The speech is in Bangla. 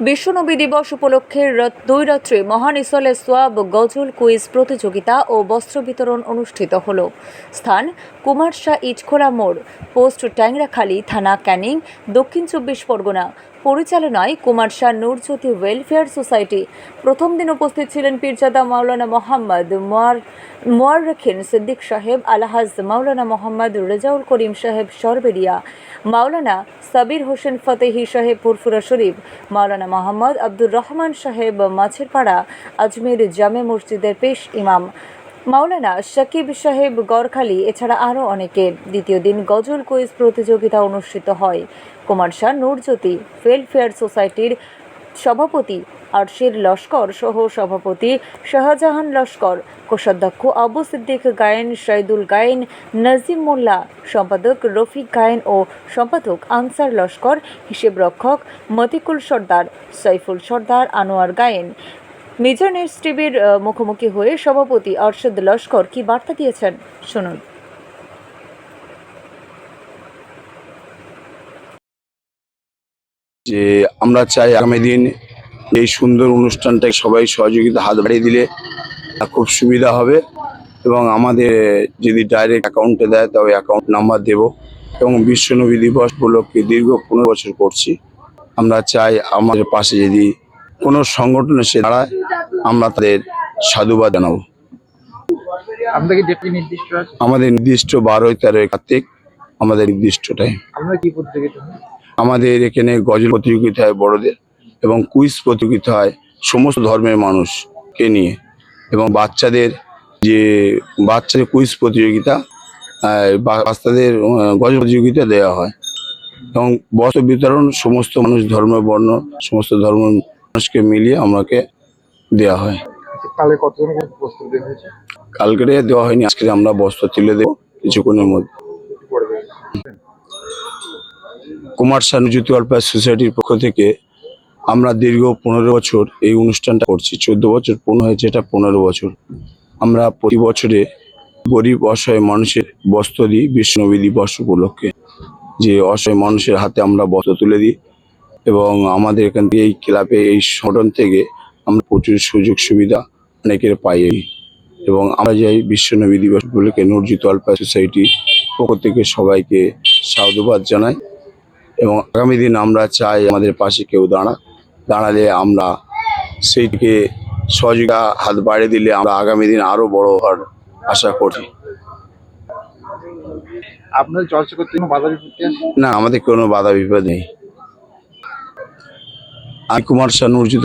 বিশ্বনবী দিবস উপলক্ষে দুই রাত্রে মহান ইসলে সোয়াব গজল কুইজ প্রতিযোগিতা ও বস্ত্র বিতরণ অনুষ্ঠিত হল। স্থান কুমারশাহ ইটখোলা মোড়, পোস্ট ট্যাংরাখালী থানা ক্যানিং, দক্ষিণ চব্বিশ পরগনা। পরিচালনায় কুমার শাহ নূরজ্যোতি ওয়েলফেয়ার সোসাইটি প্রথম দিন উপস্থিত ছিলেন পীরজাদা মাওলানা মোহাম্মদ মোয়ার, মোয়াররখিন সিদ্দিক সাহেব, আলহাজ মাওলানা মোহাম্মদ রেজাউল করিম সাহেব সরবেরিয়া, মাওলানা সাবির হোসেন ফতেহি সাহেব পুরফুরা শরীফ, মাওলানা মোহাম্মদ আব্দুর রহমান সাহেব মাছেরপাড়া, আজমের জামে মসজিদের পেশ ইমাম। মাওলানা শাকিব সাহেব গড়খালি, এছাড়া আরও অনেকে। দ্বিতীয় দিন গজল কুইজ প্রতিযোগিতা অনুষ্ঠিত হয়। কুমার শাহ, নূরজ্যোতি ওয়েলফেয়ার সোসাইটির সভাপতি আরশির লস্কর সহ সভাপতি শাহজাহান লস্কর, কোষাধ্যক্ষ আবু সিদ্দিক গায়েন, শাইদুল গায়েন নাজিম মোল্লা সম্পাদক রফিক গায়েন ও সম্পাদক আনসার লস্কর, হিসেব রক্ষক মতিকুল সর্দার, সাইফুল সর্দার, আনোয়ার গায়েন। মেজর নেটস টিভির মুখোমুখি হয়ে সভাপতি অর্শদ লস্কর কি বার্তা দিয়েছেন? শুনুন। যে আমরা চাই আগামী দিন এই সুন্দর অনুষ্ঠানটাকে সবাই সহযোগিতা হাত বাড়িয়ে দিলে খুব সুবিধা হবে এবং আমাদের যদি ডাইরেক্ট অ্যাকাউন্টে দেয় তবে অ্যাকাউন্ট নাম্বার দেব এবং বিশ্ব বিশ্বনবী দিবস উপলক্ষে দীর্ঘ পনেরো বছর করছি। আমরা চাই আমাদের পাশে যদি কোনো সংগঠন এসে দাঁড়ায় আমরা তাদের সাধুবাদ জানাব। আমাদের নির্দিষ্ট বারোই তেরোই কার্তিক আমাদের নির্দিষ্ট টাইম? আমাদের এখানে গজল প্রতিযোগিতা হয় বড়দের এবং কুইজ প্রতিযোগিতা হয় সমস্ত ধর্মের মানুষকে নিয়ে। এবং বাচ্চাদের যে বাচ্চাদের কুইজ প্রতিযোগিতা বাচ্চাদের গজল প্রতিযোগিতা দেওয়া হয়। এবং বস্ত্র বিতরণ সমস্ত মানুষ ধর্ম বর্ণ সমস্ত ধর্ম মানুষকে মিলিয়ে আমাকে দেওয়া হয়। কালে কতজনকে প্রস্তুত দেওয়া হয়েছে? কালকে দেওয়া হয়নি আজকে আমরা বস্ত্র তুলে দেবো কিছুক্ষণের মধ্যে। কুমার সানুজ্যোতি ওয়েলফেয়ার সোসাইটির পক্ষ থেকে আমরা দীর্ঘ পনেরো বছর এই অনুষ্ঠানটা করছি চোদ্দ বছর পূর্ণ হয়েছে এটা পনেরো বছর। আমরা প্রতি বছরে গরিব অসহায় মানুষের বস্ত্র দিই বিষ্ণবী দিবস উপলক্ষে। যে অসহায় মানুষের হাতে আমরা বস্ত্র তুলে দিই এবং আমাদের এখান থেকে এই ক্লাবে এই সংগঠন থেকে আমরা প্রচুর সুযোগ সুবিধা অনেকের পাই। এবং আমরা যাই বিশ্বনবী দিবস উপলক্ষে নর্জিত ওয়েলফেয়ার সোসাইটি পক্ষ থেকে সবাইকে সাধুবাদ জানাই এবং আগামী দিন আমরা চাই আমাদের পাশে কেউ দাঁড়া দাঁড়ালে আমরা সেইটিকে সহযোগিতা হাত বাড়িয়ে দিলে আমরা আগামী দিন আরও বড় হওয়ার আশা করি আপনাদের চর্চা করতে কোনো বাধা আছে? না আমাদের কোনো বাধা বিপদ নেই। আমি কুমার শাহ নুরজিত